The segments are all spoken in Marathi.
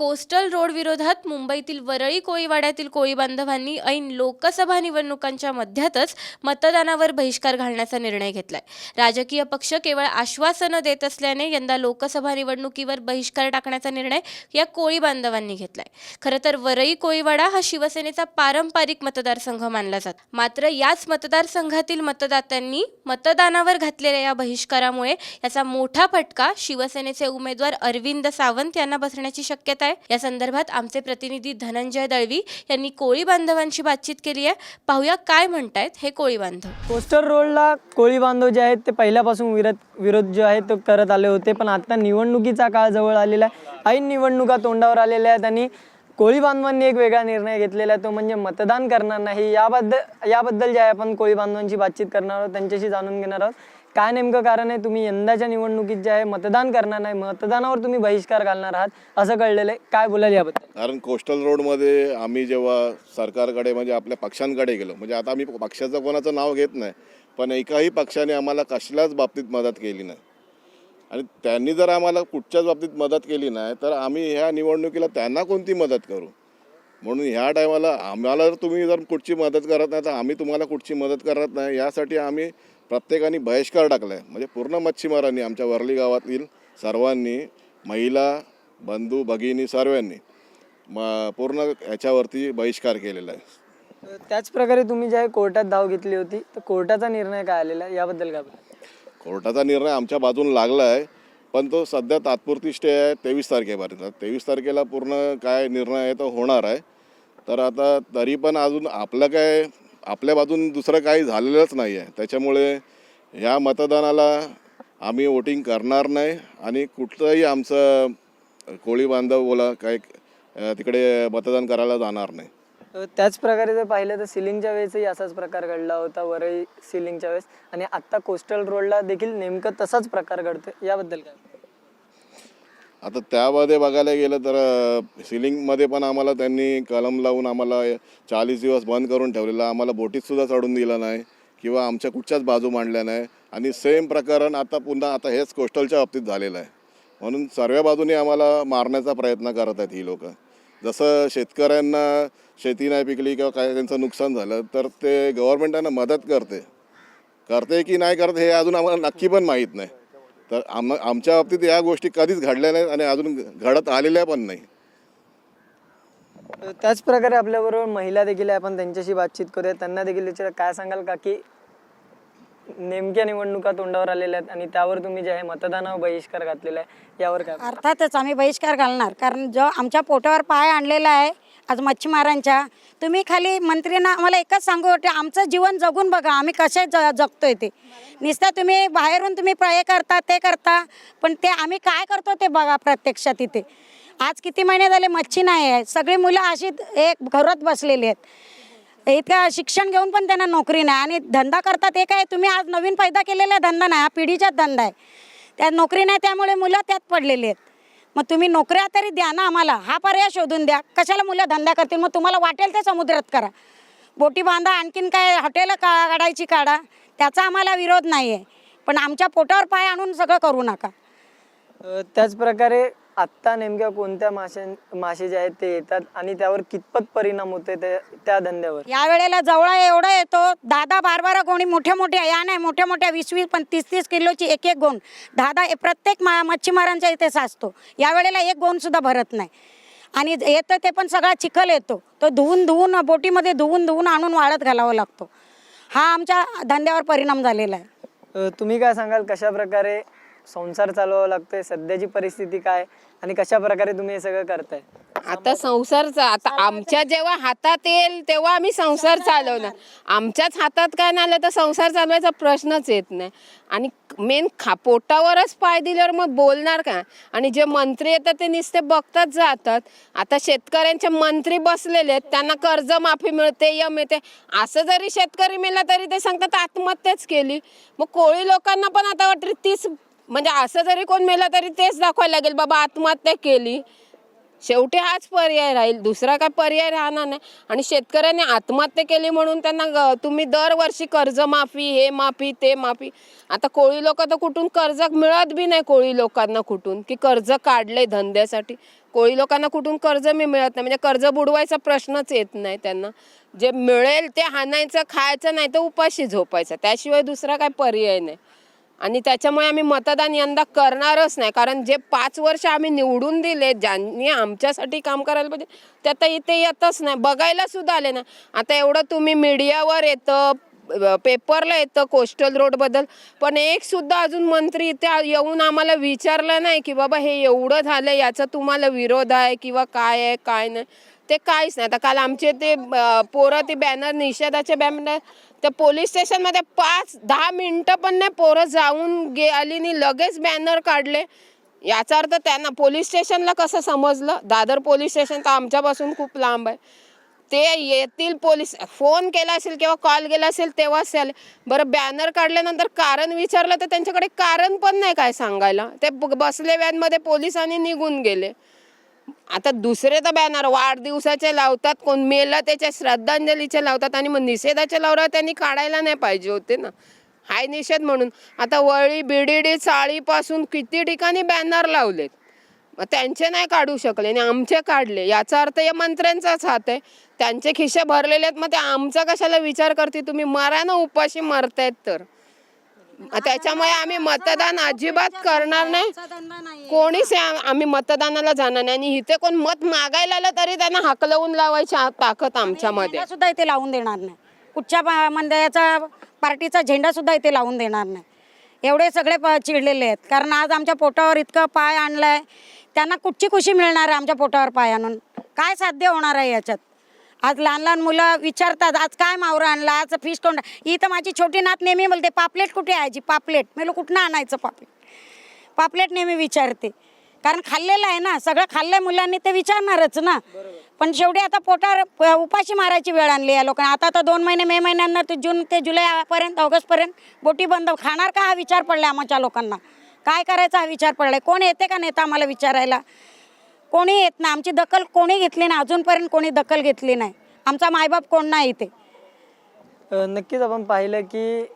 कोस्टल रोड विरोधात मुंबईतील वरळी कोळीवाड्यातील कोळी बांधवांनी ऐन लोकसभा निवडणुकांच्या मध्यातच मतदानावर बहिष्कार घालण्याचा निर्णय घेतलाय. राजकीय पक्ष केवळ आश्वासनं देत असल्याने यंदा लोकसभा निवडणुकीवर बहिष्कार टाकण्याचा निर्णय या कोळी बांधवांनी घेतलाय. खरं तर वरळी कोळीवाडा हा शिवसेनेचा पारंपरिक मतदारसंघ मानला जात. मात्र याच मतदारसंघातील मतदात्यांनी मतदानावर घातलेल्या या बहिष्कारामुळे याचा मोठा फटका शिवसेनेचे उमेदवार अरविंद सावंत यांना बसण्याची शक्यता आहे. या संदर्भात आमचे प्रतिनिधी धनंजय दळवी यांनी कोळी बांधवांशी बातचीत केली आहे. पाहूया काय म्हणतायत हे कोळी बांधव. कोस्टर रोडला कोळी बांधव जे आहेत ते पहिल्यापासून विरोध विरोध जो आहे तो करत आले होते पण आता निवडणुकीचा काळ जवळ आलेला आहे. ऐन निवडणुका तोंडावर आलेल्या आहेत आणि कोळी बांधवांनी एक वेगळा निर्णय घेतलेला आहे तो म्हणजे मतदान करणार नाही. याबद्दल याबद्दल जे आहे आपण कोळी बांधवांची बातचीत करणार आहोत त्यांच्याशी जाणून घेणार आहोत. काय नेमकं कारण आहे? तुम्ही यंदाच्या निवडणुकीत जे आहे मतदान करणार नाही. मतदानावर तुम्ही बहिष्कार घालणार आहात असं कळलेलं आहे. काय बोलाल याबद्दल? कारण कोस्टल रोडमध्ये आम्ही जेव्हा सरकारकडे म्हणजे आपल्या पक्षांकडे गेलो म्हणजे आता आम्ही पक्षाचं कोणाचं नाव घेत नाही पण एकाही पक्षाने आम्हाला कसल्याच बाबतीत मदत केली नाही. आणि त्यांनी जर आम्हाला कुठच्याच बाबतीत मदत केली नाही तर आम्ही ह्या निवडणुकीला त्यांना कोणती मदत करू? म्हणून ह्या टायमाला आम्हाला जर तुम्ही जर कुठची मदत करत नाही तर आम्ही तुम्हाला कुठची मदत करत नाही यासाठी आम्ही प्रत्येकाने बहिष्कार टाकला आहे म्हणजे पूर्ण मच्छीमारांनी आमच्या वर्ली गावातील सर्वांनी महिला बंधू भगिनी सर्वांनी म पूर्ण ह्याच्यावरती बहिष्कार केलेला आहे. त्याच प्रकारे तुम्ही जे आहे कोर्टात धाव घेतली होती तर कोर्टाचा निर्णय काय आलेला आहे? याबद्दल काय? कोर्टाचा निर्णय आमच्या बाजून लागला आहे पण तो सध्या तात्पुरती स्टे आहे तेवीस तारखेपर्यंत. तेवीस तारखेला पूर्ण काय निर्णय आहे तो होणार आहे. तर आता तरी पण अजून आपलं काय आपल्या बाजून दुसरं काही झालेलंच नाही आहे. त्याच्यामुळे ह्या मतदानाला आम्ही वोटिंग करणार नाही आणि कुठलंही आमचं कोळी बांधव बोला काय तिकडे मतदान करायला जाणार नाही. त्याच प्रकारे जर पाहिलं तर सिलिंगच्या वेळेसही असाच प्रकार घडला होता वरळी सिलिंगच्या वेळेस. आणि आत्ता कोस्टल रोडला देखील नेमकं तसाच प्रकार घडतो याबद्दल काय? आता त्यामध्ये बघायला गेलं तर सिलिंगमध्ये पण आम्हाला त्यांनी कलम लावून आम्हाला चाळीस दिवस बंद करून ठेवलेलं. आम्हाला बोटीतसुद्धा चढून दिलं नाही किंवा आमच्या कुठच्याच बाजू मांडल्या नाही. आणि सेम प्रकरण आता पुन्हा आता हेच कोस्टलच्या बाबतीत झालेलं आहे. म्हणून सर्व बाजूने आम्हाला मारण्याचा प्रयत्न करत आहेत ही लोक. जसं शेतकऱ्यांना शेती नाही पिकली किंवा काय त्यांचं नुकसान झालं तर ते गव्हर्मेंटांना मदत करते. करते की नाही करते हे अजून आम्हाला नक्की पण माहीत नाही. तर आम आमच्या बाबतीत या गोष्टी कधीच घडल्या नाहीत आणि अजून घडत आलेल्या पण नाही. त्याच प्रकारे आपल्याबरोबर महिला देखील आहे. आपण त्यांच्याशी बातचीत करूया. त्यांना देखील विचार काय सांगाल का की नेमक्या निवडणुका तोंडावर आलेल्या आहेत आणि त्यावर तुम्ही जे आहे मतदानावर बहिष्कार घातलेला आहे. यावर काय? अर्थातच आम्ही बहिष्कार घालणार. कारण जो आमच्या पोटावर पाय आणलेला आहे आज मच्छीमारांच्या. तुम्ही खाली मंत्र्यांना आम्हाला एकच सांगू वाटते आमचं जीवन जगून बघा आम्ही कसे ज जगतोय ते. नुसतं तुम्ही बाहेरून तुम्ही प्रय करता ते करता पण ते आम्ही काय करतो ते बघा प्रत्यक्षात इथे. आज किती महिने झाले मच्छी नाही आहे. सगळी मुलं अशी एक घरात बसलेली आहेत. इतकं शिक्षण घेऊन पण त्यांना नोकरी नाही आणि धंदा करतात एक काय? तुम्ही आज नवीन पैदा केलेला धंदा नाही हा पिढीचाच धंदा आहे. त्यात नोकरी नाही त्यामुळे मुलं त्यात पडलेली आहेत. मग तुम्ही नोकऱ्या तरी द्या ना आम्हाला. हा पर्याय शोधून द्या. कशाला मुलं धंदा करतील? मग तुम्हाला वाटेल ते समुद्रात करा. बोटी बांधा आणखीन काय हॉटेल का काढायची काढा. त्याचा आम्हाला विरोध नाही आहे पण आमच्या पोटावर पाय आणून सगळं करू नका. त्याचप्रकारे आत्ता नेमक्या कोणत्या मासे मासे जे आहेत ते येतात आणि त्यावर कितपत परिणाम होते ते त्या धंद्यावर? या वेळेला जवळा एवढा येतो दहा दहा बारा बारा गोणी मोठ्या मोठ्या या नाही मोठ्या मोठ्या वीस वीस पण तीस तीस किलोची एक एक गोण. दहा दहा प्रत्येक मा मच्छीमारांच्या इथे साचतो. या वेळेला एक गोण सुद्धा भरत नाही. आणि येतं ते पण सगळा चिखल येतो. तो धुवून धुवून बोटीमध्ये धुवून धुवून आणून वाळत घालावा लागतो. हा आमच्या धंद्यावर परिणाम झालेला आहे. तुम्ही काय सांगाल कशा प्रकारे संसार चालवावा लागतोय? सध्याची परिस्थिती काय? आणि कशा प्रकारे तुम्ही हे सगळं करताय? आता संसारचा आता आमच्या जेव्हा हातात येईल तेव्हा आम्ही संसार चालवणार. आमच्याच हातात काय नाही आलं तर संसार चालवायचा प्रश्नच येत नाही. आणि मेन खा पोटावरच पाय दिल्यावर मग बोलणार का? आणि जे मंत्री येतात ते नुसते बघतात जातात. आता शेतकऱ्यांचे मंत्री बसलेले आहेत त्यांना कर्जमाफी मिळते य मिळते. असं जरी शेतकरी मिळाला तरी ते सांगतात आत्महत्याच केली. मग कोळी लोकांना पण आता वाटतं तीच म्हणजे असं जरी कोण मेला तरी तेच दाखवायला लागेल बाबा आत्महत्या केली. शेवटी हाच पर्याय राहील दुसरा काय पर्याय राहणार नाही. आणि शेतकऱ्यांनी आत्महत्या केली म्हणून त्यांना तुम्ही दरवर्षी कर्जमाफी हे माफी ते माफी. आता कोळी लोक तर कुठून कर्ज मिळत बी नाही कोळी लोकांना कुठून की कर्ज काढले धंद्यासाठी. कोळी लोकांना कुठून कर्ज मी मिळत नाही म्हणजे कर्ज बुडवायचा प्रश्नच येत नाही त्यांना. जे मिळेल ते हाणायचं खायचं नाही तर उपाशी झोपायचं. त्याशिवाय दुसरा काय पर्याय नाही. आणि त्याच्यामुळे आम्ही मतदान यंदा करणारच नाही. कारण जे पाच वर्ष आम्ही निवडून दिले ज्यांनी आमच्यासाठी काम करायला पाहिजे ते आता इथे येतच नाही. बघायला सुद्धा आले ना. आता एवढं तुम्ही मीडियावर येतं पेपरला येतं कोस्टल रोडबद्दल पण एक सुद्धा अजून मंत्री इथे येऊन आम्हाला विचारलं नाही की बाबा हे एवढं झालं याचा तुम्हाला विरोध आहे किंवा काय आहे काय नाही. ते काहीच नाही. आता काल आमचे ते अं, पोरं ते बॅनर निषेधाचे बॅनर त्या पोलीस स्टेशनमध्ये पाच दहा मिनटं पण नाही पोरं जाऊन गे आली आणि लगेच बॅनर काढले. याचा अर्थ त्यांना पोलीस स्टेशनला कसं समजलं? दादर पोलीस स्टेशन तर आमच्यापासून खूप लांब आहे. ते येतील पोलीस फोन केला असेल किंवा कॉल केला असेल तेव्हाच ते आले. बरं बॅनर काढल्यानंतर कारण विचारलं तर त्यांच्याकडे कारण पण नाही काय सांगायला. ते ब- बसले व्हॅनमध्ये पोलिसांनी निघून गेले. आता दुसरे तर बॅनर वाढदिवसाचे लावतात कोण मेला त्याच्या श्रद्धांजलीचे लावतात आणि मग निषेधाचे लावला त्यांनी काढायला नाही पाहिजे होते ना. हाय निषेध म्हणून. आता वळी बिडीडी चाळीपासून किती ठिकाणी बॅनर लावलेत? मग त्यांचे नाही काढू शकले आणि आमचे काढले. याचा अर्थ या मंत्र्यांचाच हात आहे. त्यांचे खिसे भरलेले आहेत मग ते आमचा कशाला विचार करते तुम्ही मरा ना उपाशी मरतायत तर. त्याच्यामुळे आम्ही मतदान अजिबात करणार नाही. कोणीच आम्ही मतदानाला जाणार नाही. आणि इथे कोण मत मागायला आलं तरी त्यांना हकलवून लावायची ताकद आमच्यामध्ये. सुद्धा इथे लावून देणार नाही. कुठच्या मंडळाचा पार्टीचा झेंडा सुद्धा इथे लावून देणार नाही. एवढे सगळे प- चिडलेले आहेत. कारण आज आमच्या पोटावर इतकं पाय आणलाय. त्यांना कुठची खुशी मिळणार आहे आमच्या पोटावर पाय आणून? काय साध्य होणार आहे याच्यात? आज लहान लहान मुलं विचारतात आज काय मावरं आणला? आज फिश ही तर माझी छोटी नात नेहमी बोलते पापलेट कुठे आहे जी पापलेट. मी कुठनं आणायचं पापलेट? पापलेट नेहमी विचारते. कारण खाल्लेलं आहे ना सगळं खाल्लंय मुलांनी ते विचारणारच ना. पण शेवटी आता पोटावर उपाशी मारायची वेळ आणली या लोकांना. आता तर दोन महिने मे महिन्यांना ते जून ते जुलैपर्यंत ऑगस्टपर्यंत बोटी बंद खाणार का हा विचार पडला आमच्या लोकांना? काय करायचा हा विचार पडलाय? कोण येते का नेता आम्हाला विचारायला? कोणी येत नाही. आमची दखल कोणी घेतली नाही. अजूनपर्यंत कोणी दखल घेतली नाही. आमचा मायबाप कोण नाही इथे. अ, नक्कीच आपण पाहिलं की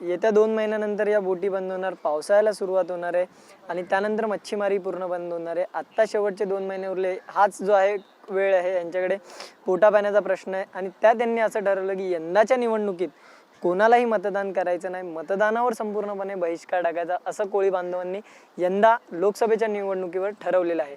येत्या दोन महिन्यानंतर या बोटी बंद होणार पावसाळ्याला सुरुवात होणार आहे आणि त्यानंतर मच्छीमारी पूर्ण बंद होणार आहे. आत्ता शेवटचे दोन महिने उरले हाच जो आहे वेळ आहे यांच्याकडे पोटा पाण्याचा प्रश्न आहे आणि त्या त्यांनी असं ठरवलं की यंदाच्या निवडणुकीत कोणालाही मतदान करायचं नाही. मतदानावर संपूर्णपणे बहिष्कार टाकायचा असं कोळी बांधवांनी यंदा लोकसभेच्या निवडणुकीवर ठरवलेलं आहे.